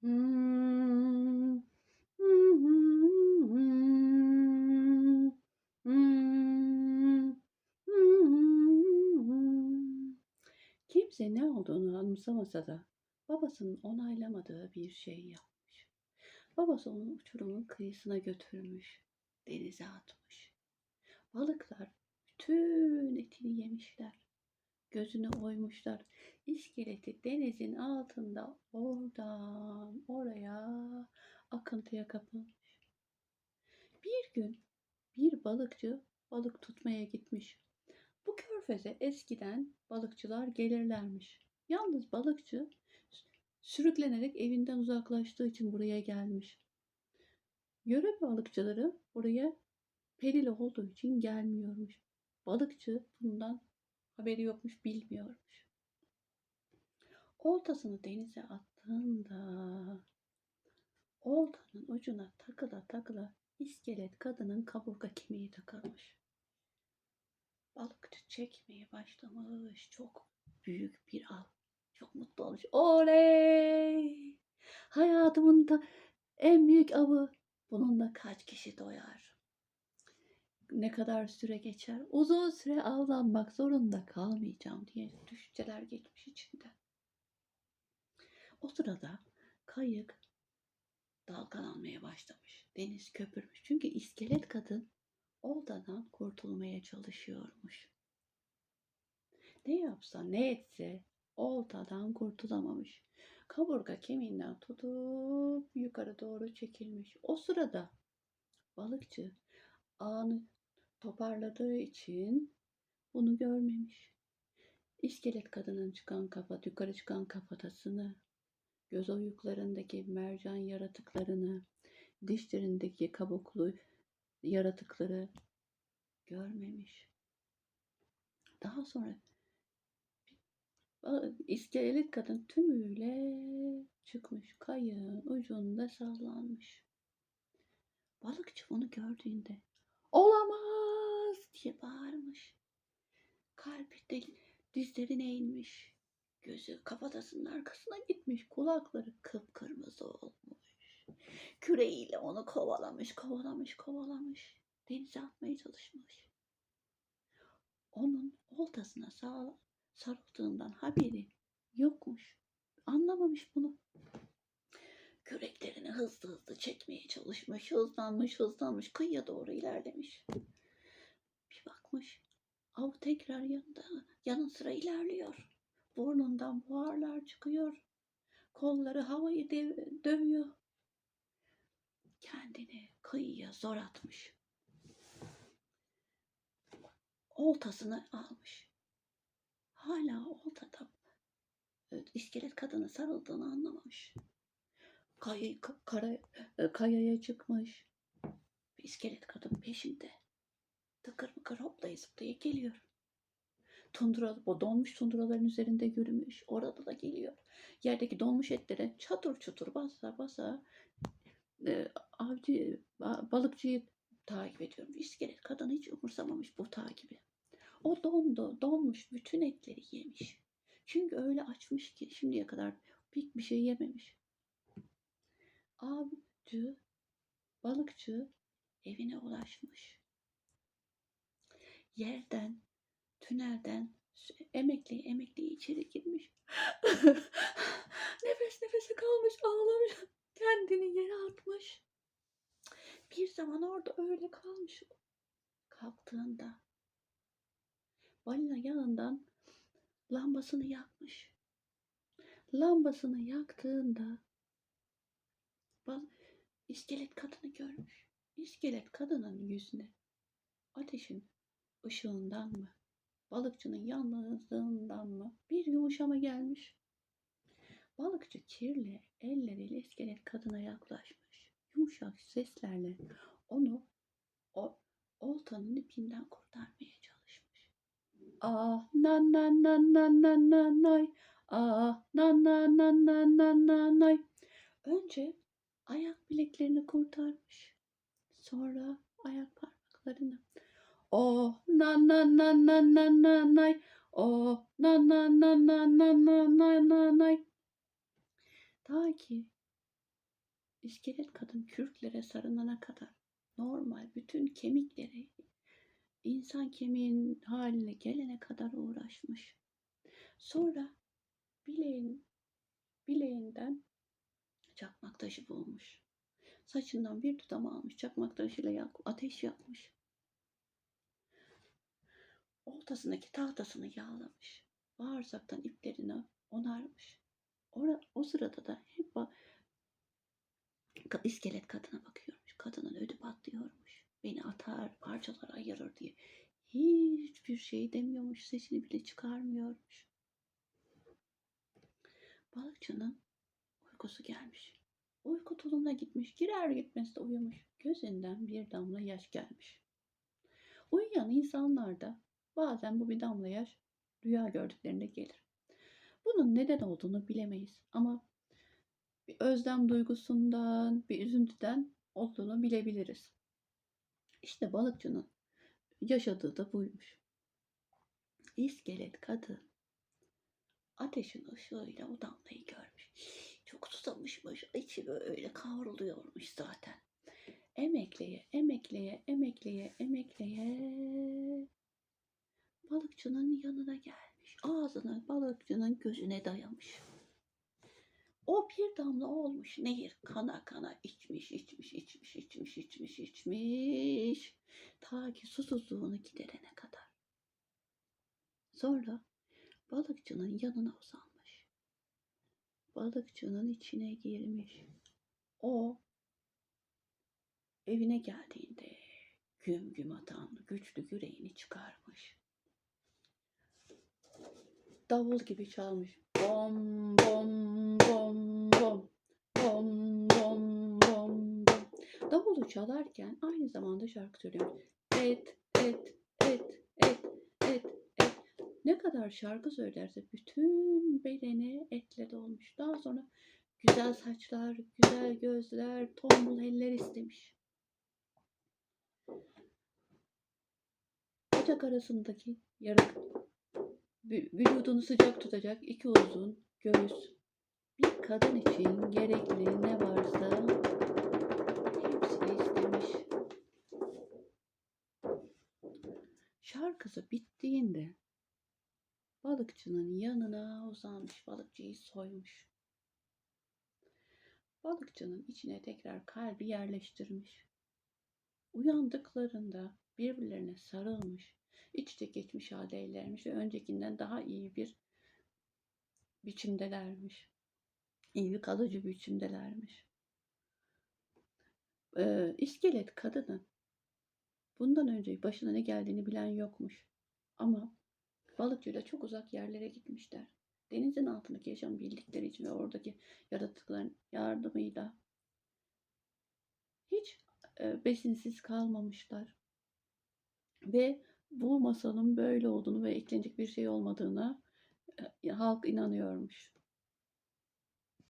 Kimse ne olduğunu anımsamasa da babasının onaylamadığı bir şey yapmış. Babası onu uçurumun kıyısına götürmüş, denize atmış. Balıklar bütün etini yemişler. Gözünü oymuşlar. İskeleti denizin altında oradan oraya akıntıya kapılmış. Bir gün bir balıkçı balık tutmaya gitmiş. Bu körfeze eskiden balıkçılar gelirlermiş. Yalnız balıkçı sürüklenerek evinden uzaklaştığı için buraya gelmiş. Yöre balıkçıları buraya perili olduğu için gelmiyormuş. Balıkçı bundan haberi yokmuş, bilmiyormuş. Oltasını denize attığında oltanın ucuna takıla takıla iskelet kadının kaburga kemiği takılmış. Balıkçı çekmeye başlamış. Çok büyük bir av. Çok mutlu olmuş. Oley! Hayatımın da en büyük avı. Bununla kaç kişi doyar? Ne kadar süre geçer? Uzun süre avlanmak zorunda kalmayacağım diye düşünceler geçmiş içinden. O sırada kayık dalgalanmaya başlamış. Deniz köpürmüş. Çünkü iskelet kadın oltadan kurtulmaya çalışıyormuş. Ne yapsa ne etse oltadan kurtulamamış. Kaburga kemiğinden tutup yukarı doğru çekilmiş. O sırada balıkçı ağını toparladığı için bunu görmemiş. İskelet kadının çıkan kafa, yukarı çıkan kafatasını, göz oyuklarındaki mercan yaratıklarını, dişlerindeki kabuklu yaratıkları görmemiş. Daha sonra iskelet kadın tümüyle çıkmış kayığın ucunda sallanmış. Balıkçı onu gördüğünde olamaz diye bağırmış. Kalbi de dizlerine inmiş. Gözü kafatasının arkasına gitmiş. Kulakları kıpkırmızı olmuş. Küreğiyle onu kovalamış, kovalamış, kovalamış. Denize atmaya çalışmış. Onun oltasına sağ, sarıldığından haberi yokmuş. Anlamamış bunu. Küreklerini hızlı hızlı çekmeye çalışmış. Hızlanmış, hızlanmış. Kıyıya doğru ilerlemiş. Bakmış. Av tekrar yanında, yanı sıra ilerliyor. Burnundan buharlar çıkıyor. Kolları havayı dev- dövüyor. Kendini kıyıya zor atmış. Oltasını almış. Hala oltada e, iskelet kadını sarıldığını anlamamış. Kay, ka- kara, e, kayaya çıkmış. İskelet kadın peşinde. Tıkır mıkır hoplaya zıplaya geliyor. Tundra, o donmuş tundraların üzerinde yürümüş. Orada da geliyor. Yerdeki donmuş etlere çatır çutur basa basa e, avcı, ba- balıkçıyı takip ediyorum. İskelet kadın hiç umursamamış bu takibi. O dondu, donmuş, bütün etleri yemiş. Çünkü öyle açmış ki şimdiye kadar pek bir şey yememiş. Avcı, balıkçı evine ulaşmış. Yerden, tünelden emekli emekli içeri girmiş. Nefes nefese kalmış, ağlamış. Kendini yere atmış. Bir zaman orada öyle kalmış. Kalktığında balina yanından lambasını yakmış. Lambasını yaktığında bal iskelet kadını görmüş. İskelet kadının yüzüne ateşin ışığından mı, balıkçının yalnızlığından mı bir yumuşama gelmiş. Balıkçı kirli elleriyle iskelet kadına yaklaşmış. Yumuşak seslerle onu o oltanın ipinden kurtarmaya çalışmış. Ah na na na na na na nay. Ah na na na na na na nay. Önce ayak bileklerini kurtarmış. Sonra ayak parmaklarını. Oh na na na na na na nay. Oh na na na na na na na na nay. Ta ki iskelet kadın kürklere sarınana kadar normal bütün kemikleri insan kemiğinin haline gelene kadar uğraşmış. Sonra bileğin, bileğinden çakmak taşı bulmuş. Saçından bir tutam almış. Çakmak taşıyla ateş yakmış. Ortasındaki tahtasını yağlamış. Bağırsaktan iplerini onarmış. Ora, o sırada da hep iskelet kadına bakıyormuş. Kadının ödü patlıyormuş. Beni atar, parçalara ayırır diye. Hiçbir şey demiyormuş. Sesini bile çıkarmıyormuş. Balıkçının uykusu gelmiş. Uyku tulumuna gitmiş. Girer gitmez de uyumuş. Gözünden bir damla yaş gelmiş. Uyuyan insanlarda bazen bu bir damla yaş rüya gördüklerinde gelir. Bunun neden olduğunu bilemeyiz ama bir özlem duygusundan, bir üzüntüden olduğunu bilebiliriz. İşte balıkçının yaşadığı da buymuş. İskelet kadın ateşin ışığıyla o damlayı görmüş. Çok susamışmış. içi böyle kavruluyormuş zaten. Emekleye, emekleye, emekleye, emekleye balıkçının yanına gelmiş. Ağzını balıkçının gözüne dayamış. O bir damla olmuş nehir kana kana içmiş içmiş içmiş içmiş içmiş içmiş ta ki susuzluğunu giderene kadar. Sonra balıkçının yanına uzanmış. Balıkçının içine girmiş. O evine geldiğinde güm güm atan güçlü yüreğini çıkarmış. Davul gibi çalmış. Bom bom bom bom. Bom bom bom bom. Davulu çalarken aynı zamanda şarkı söylüyor. Et et et et et et. Ne kadar şarkı söylerse bütün bedeni etle dolmuş. Daha sonra güzel saçlar, güzel gözler, tombul eller istemiş. Bacak arasındaki yarık vücudunu sıcak tutacak iki uzun göğüs. Bir kadın için gerekli ne varsa hepsini istemiş. Şarkısı bittiğinde balıkçının yanına uzanmış, balıkçıyı soymuş. Balıkçının içine tekrar kalbi yerleştirmiş. Uyandıklarında birbirlerine sarılmış, iç içe geçmiş haldeylermiş ve öncekinden daha iyi bir biçimdelermiş. İyi bir kalıcı biçimdelermiş. Ee, iskelet kadının bundan önce başına ne geldiğini bilen yokmuş. Ama balıkçıyla çok uzak yerlere gitmişler. Denizin altındaki yaşamı bildikleri için ve oradaki yaratıkların yardımıyla hiç e, besinsiz kalmamışlar. Ve bu masalın böyle olduğunu ve eklenecek bir şey olmadığına e, halk inanıyormuş.